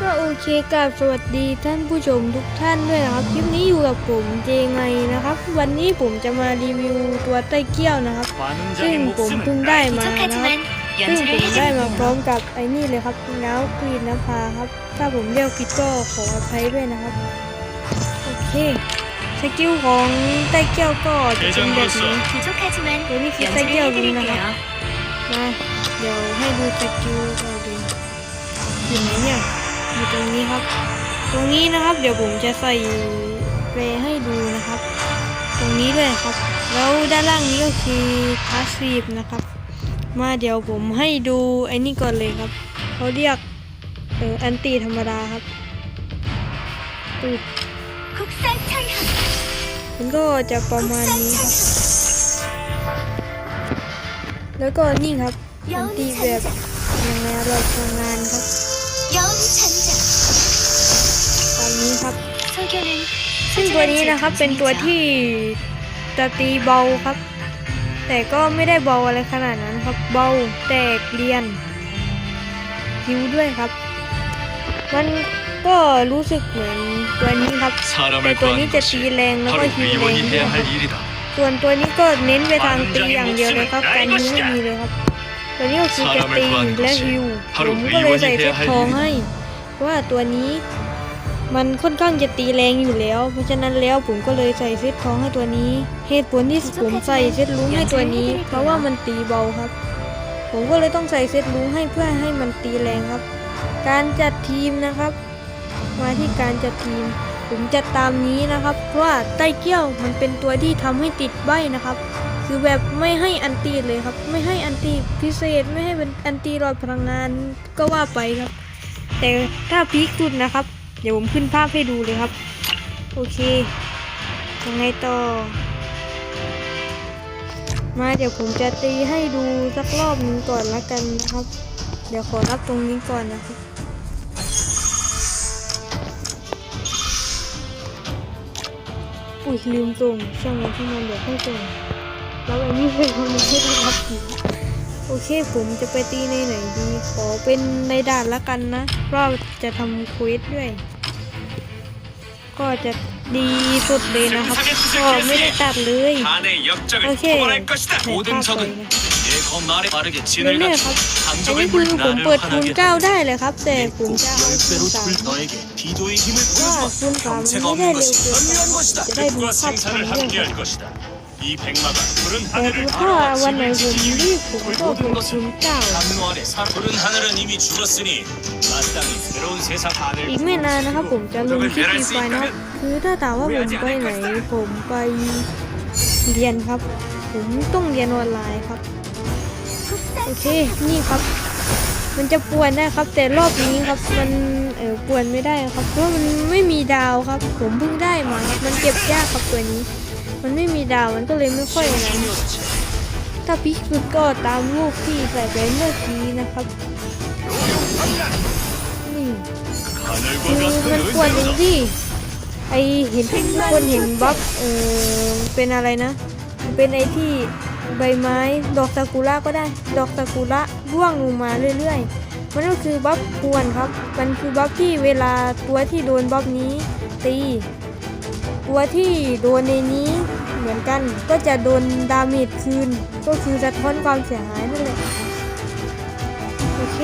ก็โอเคกับสวัสดีท่านผู้ชมทุกท่านด้วยนะครับ คลิปนี้อยู่กับผมเจไงนะครับ วันนี้ผมจะมารีวิวตัวไต้เกี้ยวนะครับ ซึ่งผมเพิ่งได้มานะครับซึ่งผมได้มาพร้อมกับไอ้นี่เลยครับน้ำกรีนน้ำพาครับ ถ้าผมเรียกผิดก็ขออภัยด้วยนะครับ โอเคสกิลของไต้เกี้ยวก็จะเป็นแบบนี้ตัวนี้คือไต้เกี้ยวดีนะครับมาเดี๋ยวให้ดูสกิลก่อนดีอยู่ไหนเนี่ย อยู่ตรงนี้ครับ ตรงนี้นะครับ เดี๋ยวผมจะใส่เปให้ดูนะครับ ตรงนี้เลยครับ แล้วด้านล่างนี้ก็คือพาสซีฟนะครับ มาเดี๋ยวผมให้ดูไอ้นี่ก่อนเลยครับเขาเรียกเอออันตีธรรมดาครับตูดมันก็จะประมาณนี้ครับ แล้วก็นี่ครับอันตีแบบยังไงเราทำงานครับ นี้ครับ ซึ่งตัวนี้นะครับเป็นตัวที่จะตีเบาครับ แต่ก็ไม่ได้เบาอะไรขนาดนั้นครับ เบาแตกเรียนคิ้วด้วยครับ มันก็รู้สึกเหมือนตัวนี้ครับแต่ตัวนี้จะตีแรงแล้วก็คิ้วแรงครัส่วนตัวนี้ก็เน้นไปทางตีอย่างเดียวเลยครับการฮิวไม่มีเลยครับ ตัวนี้ก็คือแกตีและฮิวผมก็เลยใส่เพชรทองให้ว่าตัวนี้ มันค่อนข้างจะตีแรงอยู่แล้ว เพราะฉะนั้นแล้วผมก็เลยใส่เซตทองให้ตัวนี้ เหตุผลที่ผมใส่เซตลุ้งให้ตัวนี้ เพราะว่ามันตีเบาครับ ผมก็เลยต้องใส่เซตลุ้งให้เพื่อให้มันตีแรงครับ การจัดทีมนะครับ มาที่การจัดทีม ผมจะตามนี้นะครับเพราะว่าไต้เกี้ยวมันเป็นตัวที่ทำให้ติดใบนะครับ คือแบบไม่ให้อันตีเลยครับ ไม่ให้อันตีพิเศษไม่ให้เป็นอันตีรอยพลังงานก็ว่าไปครับ แต่ถ้าพีคสุดนะครับ เดี๋ยวผมขึ้นภาพให้ดูเลยครับ โอเคยังไงต่อ มาเดี๋ยวผมจะตีให้ดูสักรอบหนึงก่อนละกันนะครับ เดี๋ยวขอรับตรงนี้ก่อนนะครับอุ้ยลืมส่งช่างมันช่างมันเดี๋ยวค่อยส่งแล้วอันนี้เป็นคนไม่ได้รับผิดโอเคผมจะไปตีในไหนดี ขอเป็นในด่านละกันนะเพราะจะทำควสด้วย ก็จะดีสุดเลยนะครับก็ไม่ได้ตัดเลยโอเคโอเคครับเนี่ยครับอันนี้คือผมเปิดคูณเจ้าได้เลยครับ แต่คูณเจ้าคูว่าคูณสามไม่ได้เร็วเกินจะได้ดูภาพชัรื่อง 이다. 이 백마가 푸른 แต่ 하늘을 ถ้าวันไหนผมรีบผมก็เปิดคูณเก้า 강로 아래 사 푸른 하늘은 이미 죽었으니 마땅히 새로운 세상 하늘 อีกไม่นานนะครับผมจะลงคลิปฟรีไฟนะครับ คือถ้าถามว่าผมไปไหน ผมไปเรียนครับ ผมต้องเรียนออนไลน์ครับ โอเค นี่ครับ มันจะป่วนได้ครับ แต่รอบนี้ครับ มันเออป่วนไม่ได้ครับ เพราะมันไม่มีดาวครับ ผมเพิ่งได้มาครับ มันเก็บยากครับตัวนี้ มันไม่มีดาวมันก็เลยไม่ค่อยนั้นถ้าพิกุดก็ตามลูกพี่ใส่ไปเมื่อกี้นะครับนี่คือมันควรอย่งที่ไอเห็นคนเห็นบ๊อบเออเป็นอะไรนะ เป็นไอที่ใบไม้ดอกซากุระก็ได้ ดอกซากุระร่วงลงมาเรื่อยๆ มันก็คือบ๊อบควรครับ มันคือบ๊อบที่เวลาตัวที่โดนบ๊อบนี้ตี ตัวที่โดนในนี้เหมือนกันก็จะโดนดาเมจคืน ก็คือสะท้อนความเสียหายนั่นแหละโอเค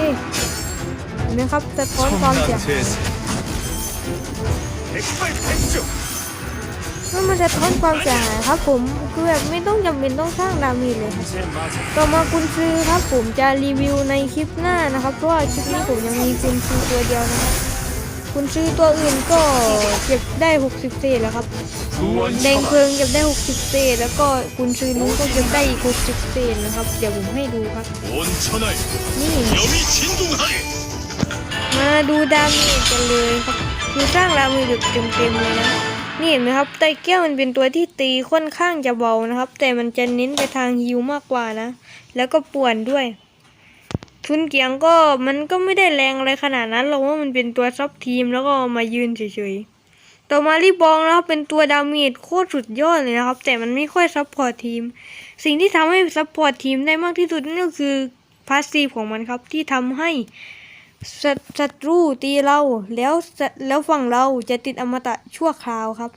เห็นไหมครับสะท้อนความเสียหายมันมันสะท้อนความเสียหายครับผมคือแบบไม่ต้องจำเป็นต้องสร้างดามจเลยครัต่อมาคุณซื้อครับผมจะรีวิวในคลิปหน้านะครับเพราะว่าคลิปนี้ผมยังมีคุณซื้อตัวเดียวนะครับ คุณซื้อตัวอื่นก็เก็บได้60เศษแล้วครับแดงเพลิงเก็บได้60เศษแล้วก็คุณซื้อลุงก็เก็บได้อีก60เศษนะครับ เดี๋ยวผมให้ดูครับนี่มาดูดาเมจกันเลยครับคือสร้างดาเมจเต็มๆเลยนะนี่เห็นไหมครับไตเกี้ยวมันเป็นตัวที่ตีค่อนข้างจะเบานะครับ แต่มันจะเน้นไปทางฮิวมากกว่านะ แล้วก็ป่วนด้วย ทุนเกียงก็มันก็ไม่ได้แรงอะไรขนาดนั้นหรอกว่ามันเป็นตัวซับทีมแล้วก็มายืนเฉยๆ ต่อมารีบองนะครับเป็นตัวดาเมจโคตรสุดยอดเลยนะครับ แต่มันไม่ค่อยซับพอร์ตทีม สิ่งที่ทำให้ซับพอร์ตทีมได้มากที่สุดนั่นก็คือพาสซีฟของมันครับที่ทำให้ศัตรูตีเราแล้วแล้วฝั่งเราจะติดอมตะชั่วคราวครับ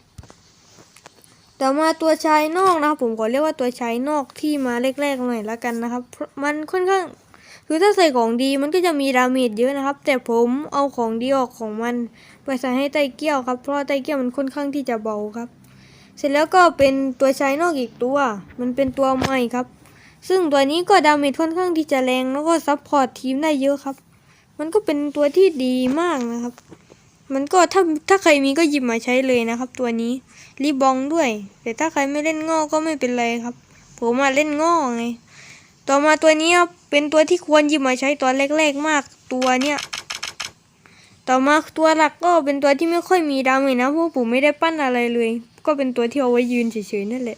ต่อมาตัวชายนอกนะครับผมขอเรียกว่าตัวชายนอกที่มาแรกๆหน่อยละกันนะครับเพราะมันค่อนข้าง คือถ้าใส่ของดีมันก็จะมีดาเมจเยอะนะครับ แต่ผมเอาของดีออกของมันไปใส่ให้ไตเกี้ยวครับ เพราะไตเกี้ยวมันค่อนข้างที่จะเบาครับ เสร็จแล้วก็เป็นตัวชายนอกอีกตัว มันเป็นตัวใหม่ครับ ซึ่งตัวนี้ก็ดาเมจค่อนข้างที่จะแรงแล้วก็ซัพพอร์ตทีมได้เยอะครับ มันก็เป็นตัวที่ดีมากนะครับ มันก็ถ้าถ้าใครมีก็หยิบมาใช้เลยนะครับ ตัวนี้รีบองด้วย แต่ถ้าใครไม่เล่นง่อก็ไม่เป็นไรครับ ผมมาเล่นง่อไง ต่อมาตัวนี้ครับเป็นตัวที่ควรหยิบมาใช้ตัวแรกๆมากตัวเนี้ยต่อมาตัวหลักก็เป็นตัวที่ไม่ค่อยมีดาเมจนะเพราะผมไม่ได้ปั้นอะไรเลย ก็เป็นตัวที่เอาไว้ยืนเฉยๆนั่นแหละ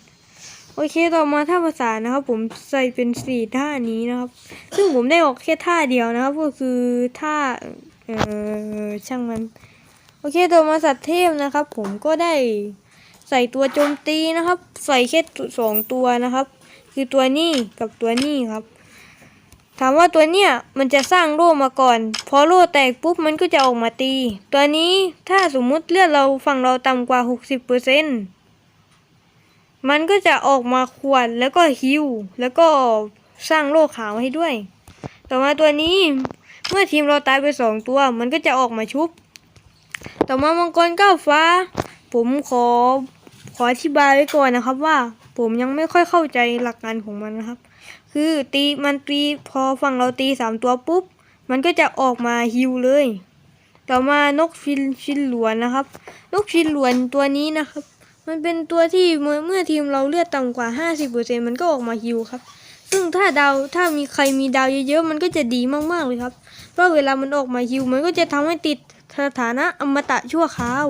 โอเคต่อมาท่าภาษานะครับ ผมใส่เป็นสี่ท่านี้นะครับ ซึ่งผมได้ออกแค่ท่าเดียวนะครับ ก็คือท่าเออช่างมัน โอเคต่อมาสัตว์เทพนะครับ ผมก็ได้ใส่ตัวโจมตีนะครับ ใส่แค่สองตัวนะครับ คือตัวนี้กับตัวนี้ครับ ถามว่าตัวเนี้ยมันจะสร้างโล่มาก่อน พอโล่แตกปุ๊บมันก็จะออกมาตี ตัวนี้ถ้าสมมุติเลือดเราฝั่งเราต่ำกว่า 60%มันก็จะออกมาขวดแล้วก็ฮิวแล้วก็สร้างโล่ขาวให้ด้วย ต่อมาตัวนี้เมื่อทีมเราตายไปสองตัว มันก็จะออกมาชุบ ต่อมามังกรก้าวฟ้า ผมขอขออธิบายไว้ก่อนนะครับว่า ผมยังไม่ค่อยเข้าใจหลักการของมันนะครับ คือตีมันตีพอฝั่งเราตีสามตัวปุ๊บ มันก็จะออกมาฮิวเลย ต่อมานกฟินชินหลวนนะครับ นกชินหลวนตัวนี้นะครับ มันเป็นตัวที่เมื่อเมื่อทีมเราเลือดต่ำกว่า 50%มันก็ออกมาฮิวครับ ซึ่งถ้าดาวถ้ามีใครมีดาวเยอะๆ มันก็จะดีมากๆเลยครับ เพราะเวลามันออกมาฮิวมันก็จะทำให้ติดสถานะอมตะชั่วคราว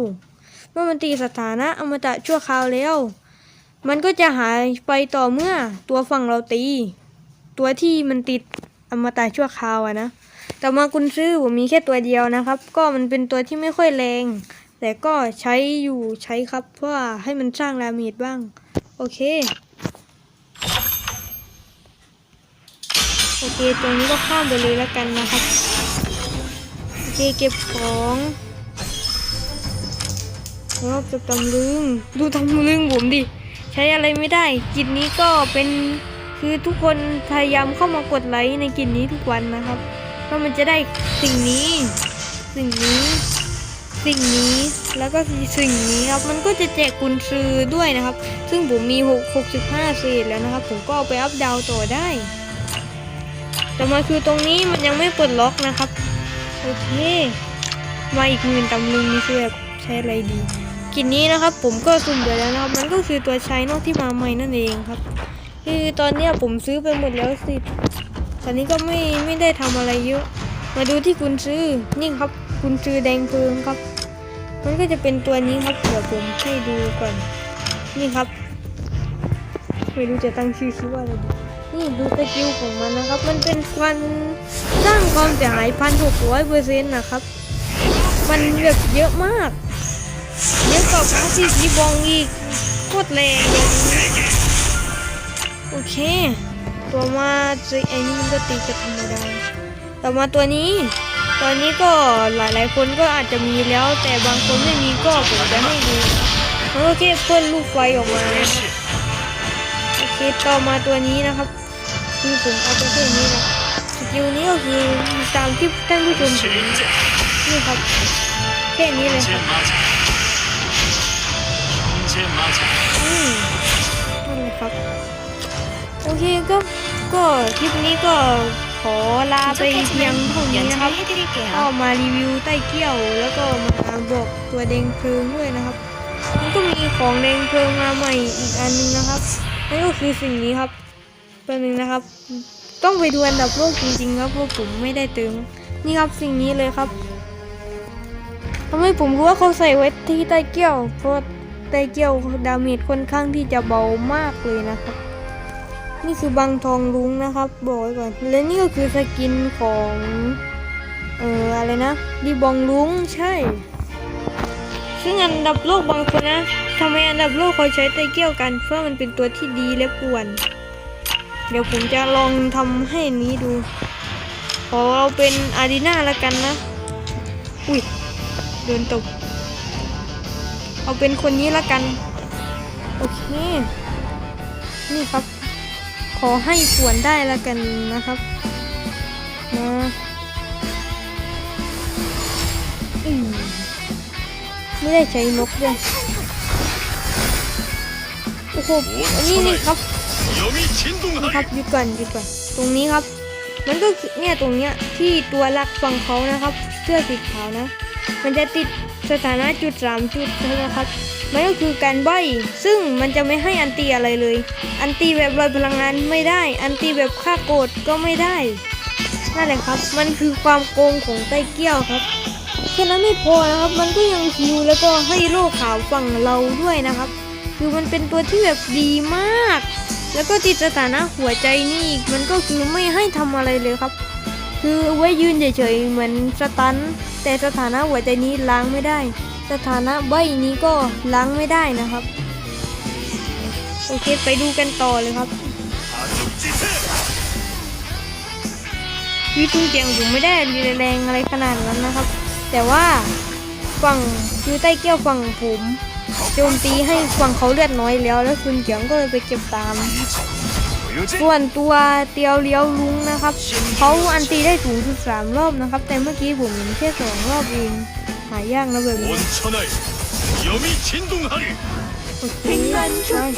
เมื่อมันติดสถานะอมตะชั่วคราวแล้ว มันก็จะหายไปต่อเมื่อตัวฝั่งเราตี ตัวที่มันติดอมตะชั่วคราวอะนะ แต่มาคุณซื้อผมมีแค่ตัวเดียวนะครับ ก็มันเป็นตัวที่ไม่ค่อยแรง แต่ก็ใช้อยู่ใช้ครับ เพื่อให้มันสร้างดาเมจบ้าง โอเค โอเค ตรงนี้ก็ข้ามไปเลยแล้วกันนะครับ โอเค เก็บของรอบจะตำลึง ดูตำลึงผมดิ ใช้อะไรไม่ได้กิจนี้ก็เป็นคือทุกคนพยายามเข้ามากดไลค์ในกิจนี้ทุกวันนะครับเพราะมันจะได้สิ่งนี้ สิ่งนี้ สิ่งนี้แล้วก็สิ่งนี้ครับมันก็จะแจกกุญซือด้วยนะครับ ซึ่งผมมี6 65เศษแล้วนะครับ ผมก็เอาไปอัพดาวต่อได้แต่มาคือตรงนี้มันยังไม่ปลดล็อกนะครับ โอเค มาอีกหมื่นตำลึงนี่คือแบบใช้อะไรดี กินนี้นะครับ ผมก็สุ่มไปแล้วนะครับ มันก็คือตัวใช้นอกที่มาใหม่นั่นเองครับ คือตอนนี้ผมซื้อไปหมดแล้วสิ ตอนนี้ก็ไม่ไม่ได้ทำอะไรเยอะ มาดูที่คุณซื้อ นี่ครับ คุณซื้อแดงเพลิงครับ มันก็จะเป็นตัวนี้ครับเดี๋ยวผมให้ดูก่อน นี่ครับ ไม่รู้จะตั้งชื่อคิดว่าอะไรดีนี่ดูสกิลของมันนะครับ มันเป็นฟันสร้างความเสียหายพันหกร้อยเปอร์เซ็นต์นะครับ มันแบบเยอะมาก ยังกับพาสิสีบองอีกโคตรแรงโอเค ตัวมาตัวไอ้นี่มันก็ตีกับธรรไดาต่อมาตัวนี้ ตอนนี้ก็หลายหลายคนก็อาจจะมีแล้ว แต่บางคนไม่มีก็ผมจะให้ดูโอเคเพิ่นลูกไฟออกมาโอเคต่อมาตัวนี้นะครับที่ผมเอาไปแค่นี้นะสกิลนี้ก็คือตามที่ท่านผู้ชมเห็นนี่ครับแค่นี้เลยครับ นั่นเลยครับ โอเคก็ก็คลิปนี้ก็ขอลาไปเพียงเท่านี้นะครับก็มารีวิวใต้เกี่ยวแล้วก็มาบอกตัวแดงเพลิงด้วยนะครับ มันก็มีของแดงเพลิงมาใหม่อีกอันนึงนะครับนั่นก็คือสิ่งนี้ครับเป๊บนึ่งนะครับ ต้องไปดูอันดับโลกจริงๆครับเพราะผมไม่ได้เติมนี่ครับสิ่งนี้เลยครับทำให้ผมรู้ว่าเขาใส่ไว้ที่ใต้เกี่ยวเพราะ ใต้เกี้ยวดาเมจค่อนข้างที่จะเบามากเลยนะครับ นี่คือบังทองลุงนะครับบอกไว้ก่อน และนี่ก็คือสกินของเอ่ออะไรนะดีบองลุงใช่ ซึ่งอันดับโลกบางคนนะทำไมอันดับโลกเขาใช้ไตเกี้ยวกัน เพราะมันเป็นตัวที่ดีและป่วน เดี๋ยวผมจะลองทำให้นี้ดู ขอเอาเป็นอารีนาละกันนะ อุ้ยโดนตก เอาเป็นคนนี้ละกัน โอเค นี่ครับ ขอให้ป่วนได้ละกันนะครับนะอืมไม่ได้ใช้นกด้วยโอ้โหนี่นี่ครับนี่ครับหยุดก่อนหยุดก่อนตรงนี้ครับ มันก็เนี่ยตรงเนี้ยที่ตัวลักฟังเขานะครับ เสื้อสีขาวนะ มันจะติด สถานะจุดสามจุดนะครับมันก็คือการใบซึ่งมันจะไม่ให้อันตีอะไรเลย อันตีแบบลอยพลังงานไม่ได้ อันตีแบบฆ่าโกรธก็ไม่ได้นั่นแหละครับ มันคือความโกงของไต้เกี้ยวครับแค่นั้นไม่พอนะครับ มันก็ยังฮิวแล้วก็ให้โลกขาวฝั่งเราด้วยนะครับ คือมันเป็นตัวที่แบบดีมาก แล้วก็ติดสถานะหัวใจนี่อีกมันก็คือไม่ให้ทำอะไรเลยครับ คือไว้ยืนเฉยๆเหมือนสตัน แต่สถานะหัวใจนี้ล้างไม่ได้ สถานะใบนี้ก็ล้างไม่ได้นะครับ โอเคไปดูกันต่อเลยครับวิธีเสียงผมไม่ได้แรงอะไรขนาดนั้นนะครับ แต่ว่าฝั่งคือใต้เกี้ยวฝั่งผมโจมตีให้ฝั่งเขาเลือดน้อยแล้ว แล้วคุณเกียงก็เลยไปเก็บตาม ส่วนตัวเตียวเลี้ยวลุงนะครับเขาอันตีได้ถูงสุดสามรอบนะครับ แต่เมื่อกี้ผมเห็นแค่สองรอบเองหายากนะเบบนี้โอเคโอเ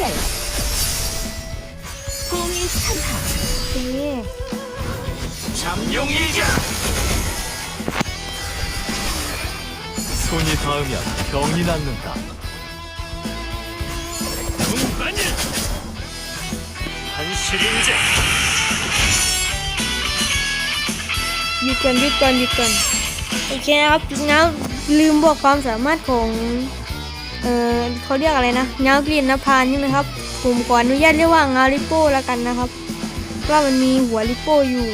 ค손이닿으면병이낫는다 한실인제 หยุดก่อนหยุดก่อนหยุดก่อนโอเคนะครับงั้นลืมบอกความสามารถของเออเขาเรียกอะไรนะเงากลิ่นนภานี่นะครับ ผมขออนุญาตเรียกว่าเงาลิโป้แล้วกันนะครับว่ามันมีหัวลิโป้อยู่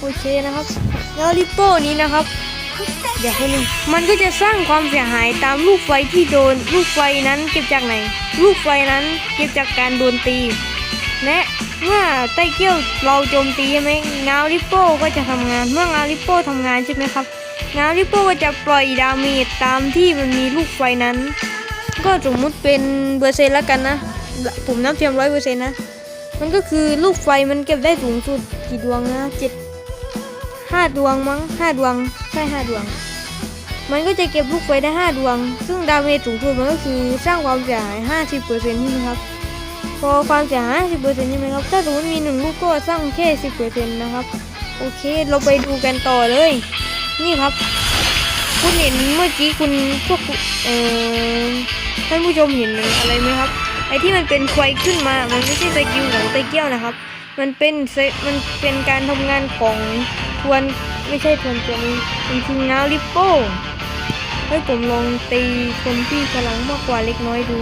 โอเคนะครับเงาลิโป้นี้นะครับ เดี๋ยวให้นึงมันก็จะสร้างความเสียหายตามลูกไฟที่โดน ลูกไฟนั้นเก็บจากไหน ลูกไฟนั้นเก็บจากการโดนตี และ เมื่อไต้เกี้ยวเราโจมตีใช่ไหมเงาลิโป้ก็จะทำงาน เมื่อเงาลิโป้ทำงานใช่ไหมครับเงาลิโป้ก็จะปล่อยดาเมจตามที่มันมีลูกไฟนั้น ก็สมมุติเป็นเปอร์เซ็นต์ล้วกันนะ ผมนับเทียมร้อยเปอร์เซ็นต์นะ มันก็คือลูกไฟมันเก็บได้สูงสุดกี่ดวงนะเจ็ดห้าดวงมั้งห้าดวงใช่ห้าดวง มันก็จะเก็บลูกไฟได้5ดวง ซึ่งดาเมจสูงสุดมันก็คือสร้างความเสียหาย50%ใช่ไหมครับ พอความเสียหาย50%ใช่ไหมครับ ถ้าสมมติมี1ลูกก็สร้างแค่ 10%นะครับ โอเค เราไปดูกันต่อเลย นี่ครับ คุณเห็นเมื่อกี้คุณพวกเอ่อท่านผู้ชมเห็นอะไรไหมครับ ไอที่มันเป็นไฟขึ้นมา มันไม่ใช่สกิลของไตเกี้ยวนะครับ มันเป็นเซมันเป็นการทำงานของทวนไม่ใช่ทวนตัวนี้มันคือเงาลิปโป้ให้ผมลองตีคนที่พลังมากกว่าเล็กน้อยดู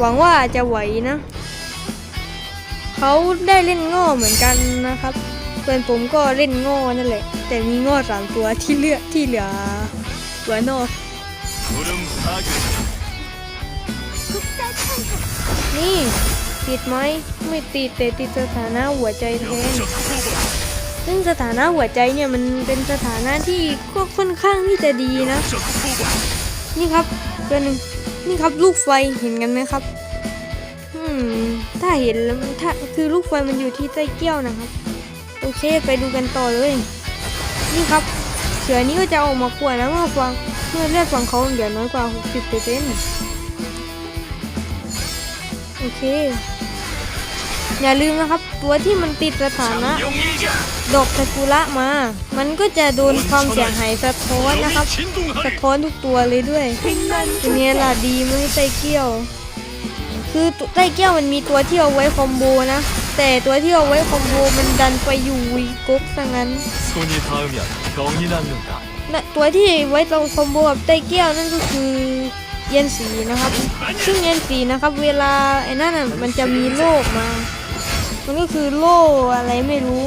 หวังว่าจะไหวนะ เขาได้เล่นง่อเหมือนกันนะครับส่วนผมก็เล่นง่อนั่นแหละ แต่มีง่อสามตัวที่เลือกที่เหลือตัวนอกนี่ ติดไหมไม่ติดแต่ติดสถานะหัวใจแทนซึ่งสถานะหัวใจเนี่ยมันเป็นสถานะที่ก็ค่อนข้างที่จะดีนะ นี่ครับตัวหนึ่ง นี่ครับลูกไฟเห็นกันไหมครับ อืม ถ้าเห็นแล้วถ้าคือลูกไฟมันอยู่ที่ใต้เกี้ยวนะครับ โอเคไปดูกันต่อเลย นี่ครับ เสือนี้ก็จะออกมาป่วนแล้วเมื่อฟังเมื่อเลือดฝั่งเขาเหลือน้อยกว่า 60เปอร์เซ็นต์โอเค อย่าลืมนะครับ ตัวที่มันติดสถานะ ดอกซากุระมา มันก็จะโดนความเสียหายสะท้อนนะครับ สะท้อนทุกตัวเลยด้วยตัวนี้ล่ะดีไม่ใส่เกี้ยว คือใต้เกี้ยวมันมีตัวที่เอาไว้คอมโบนะ แต่ตัวที่เอาไว้คอมโบมันดันไปอยู่วีกุ๊กซะงั้นตัวที่ไว้ตรงคอมโบกับใต้เกี้ยวนั่นก็คือเย็นสีนะครับ ซึ่งเย็นสีนะครับ เวลาไอ้นั่นมันจะมีโลกมา มันก็คือโล่อะไรไม่รู้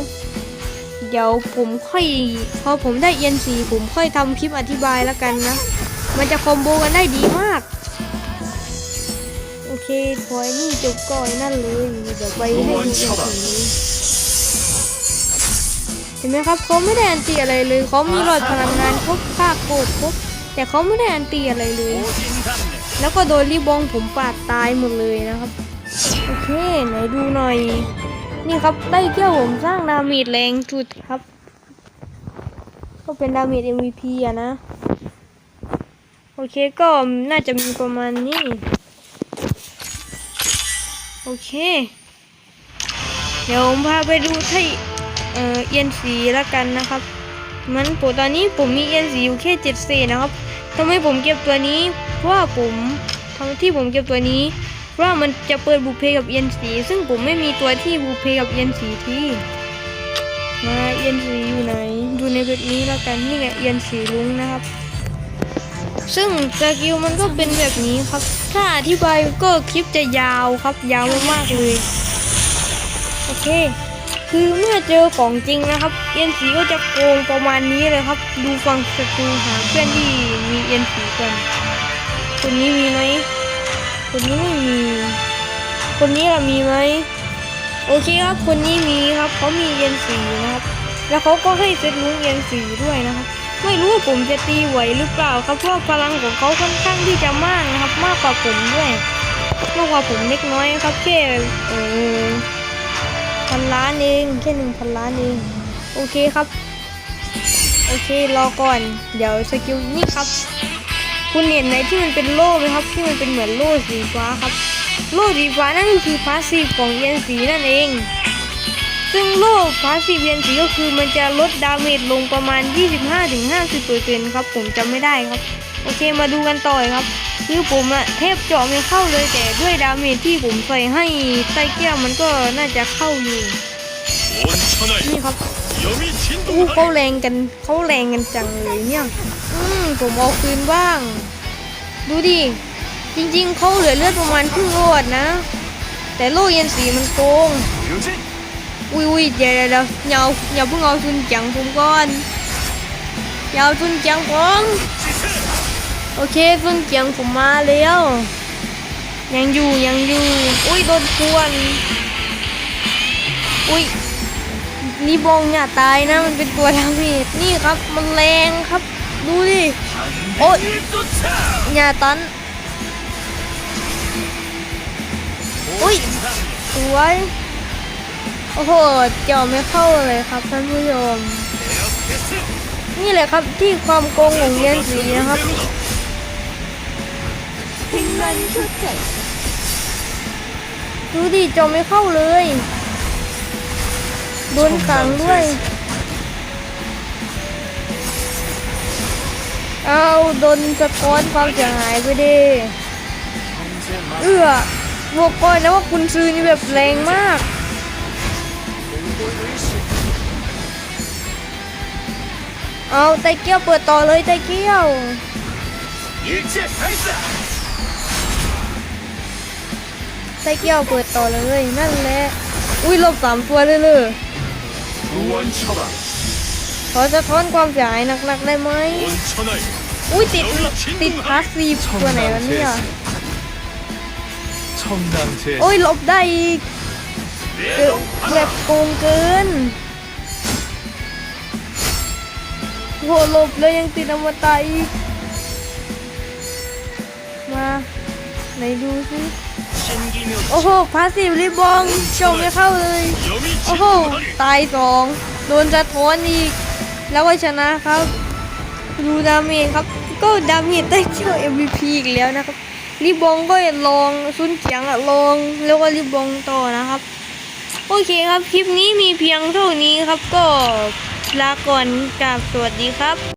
เดี๋ยวผมค่อยพอผมได้เอ็นสีผมค่อยทำคลิปอธิบายแล้วกันนะ มันจะคอมโบกันได้ดีมาก โอเคพอยนี่จบก่อนนั่นเลยเดี๋ยวไปให้ดูเอ็นสีเห็นไหมครับเขาไม่ได้อันตีอะไรเลยเขามีหลอดพลังงานครบค่าโกดครบแต่เขาไม่ได้อันตีอะไรเลย แล้วก็โดนรีบองผมปาดตายหมดเลยนะครับ โอเคไหนดูหน่อย นี่ครับไต้เกี้ยวผมสร้างดาเมจแรงสุดครับ ก็เป็นดาเมจ MVP อะนะ โอเคก็น่าจะมีประมาณนี้ โอเค เดี๋ยวผมพาไปดูทยเอ่อเอียนสีละกันนะครับ มันผมตอนนี้ผมมีเอียนสีอยู่แค่เจ็ดเศษนะครับทำไมผมเก็บตัวนี้ เพราะว่าผมทำที่ผมเก็บตัวนี้ ว่ามันจะเปิดบุเพกับเอียนสีซึ่งผมไม่มีตัวที่บุเพกับเอียนสีที่มาเอียนสีอยู่ไหนดูในแบบนี้แล้วกันนี่ไงเอียนสีลุงนะครับ ซึ่งสกิลมันก็เป็นแบบนี้ครับ ถ้าอธิบายก็คลิปจะยาวครับยาวมากๆเลยโอเค คือเมื่อเจอของจริงนะครับเอ็นสีก็จะโกงประมาณนี้เลยครับ ดูฟังศัตรูหาเพื่อนที่มีเอ็นสีกันคนนี้มีไหม คนนี้ไม่มี คนนี้ล่ะมีไหมโอเคครับ คนนี้มีครับเขามีเอ็นสีนะครับ แล้วเขาก็ให้เซตลุงเอ็นสีด้วยนะครับ ไม่รู้ว่าผมจะตีไหวหรือเปล่าครับเพราะพลังของเขาค่อนข้างที่จะมากนะครับ มากกว่าผมด้วยมากกว่าผมเล็กน้อยครับแค่เออพันล้านเองแค่หนึ่งพันล้านเองโอเคครับ โอเครอก่อน เดี๋ยวสกิลนี่ครับ คุณเห็นไหมที่มันเป็นโล่ไหมครับ ที่มันเป็นเหมือนโล่สีฟ้าครับ โล่สีฟ้านั่นคือพาสซีฟของเวียนสีนั่นเอง ซึ่งโล่พาสซีฟเวียนสีก็คือมันจะลดดาเมจลงประมาณ 25-50%ครับผมจำไม่ได้ครับ โอเคมาดูกันต่อครับคือผมอะเทพเจาะไม่เข้าเลยแต่ด้วยดาเมจที่ผมใส่ให้ใส้แก้วมันก็น่าจะเข้าอยู่นี่ครับอู้เขาแรงกันเขาแรงกันจังเลยเนี่ย อืมผมเอาคืนบ้าง ดูดิ จริงๆ เขาเหลือเลือดประมาณครึ่งโลดนะ แต่โลเย็นสีมันโกง อุ้ยอุ้ยเดี๋ยวเวอย่าอย่าเพิ่งเอาซุนจังผมก่อนอย่าเอาซุนจังผมโอเคซุนจังผมมาแล้ว ยังอยู่ยังอยู่ อุ้ยโดนควนอุ้ยนี่บองนี่ยตายนะมันเป็นตัวดาเมจนี่ครับมันแรงครับ ดูดิ โอ๊ยอย่าตันอุ้ยสวย โอ้โหเจาะไม่เข้าเลยครับท่านผู้ชม นี่แหละครับที่ความโกงของเยนสีนะครับดูดิจาะไม่เข้าเลยโดนขังด้วย เอาโดนสะท้อนความเสียหายไปดิเอื้อบวกก่อนนะว่าคุณซื้อนี่แบบแรงมากเอาไตเกี้ยวเปิดต่อเลยไตเกี้ยวไตเกี้ยวเปิดต่อเลยนั่นแหละอุ้ยลบสามตัวเลยเลย ขอจะทอนความเสียหายหนักๆได้ไหมอุ้ยติดติดพาสซีฟตัวไหนวะเนี่ยโอ้ยลบได้อีกแบบโกงเกินโหลบแล้วยังติดอมตะอีกมาไหนดูสิโอ้โหพาสีบริบองชงไม่เข้าเลย โอ้โห ตายสอง โดนจะทอนอีก แล้วก็ชนะครับดูดาเมจครับ ก็ดาเมจได้เจ้า MVP อีกแล้วนะครับรีบองก็ลองซุนเจียงอะลองแล้วก็รีบองต่อนะครับ โอเคครับคลิปนี้มีเพียงเท่านี้ครับก็ลาก่อนกับสวัสดีครับ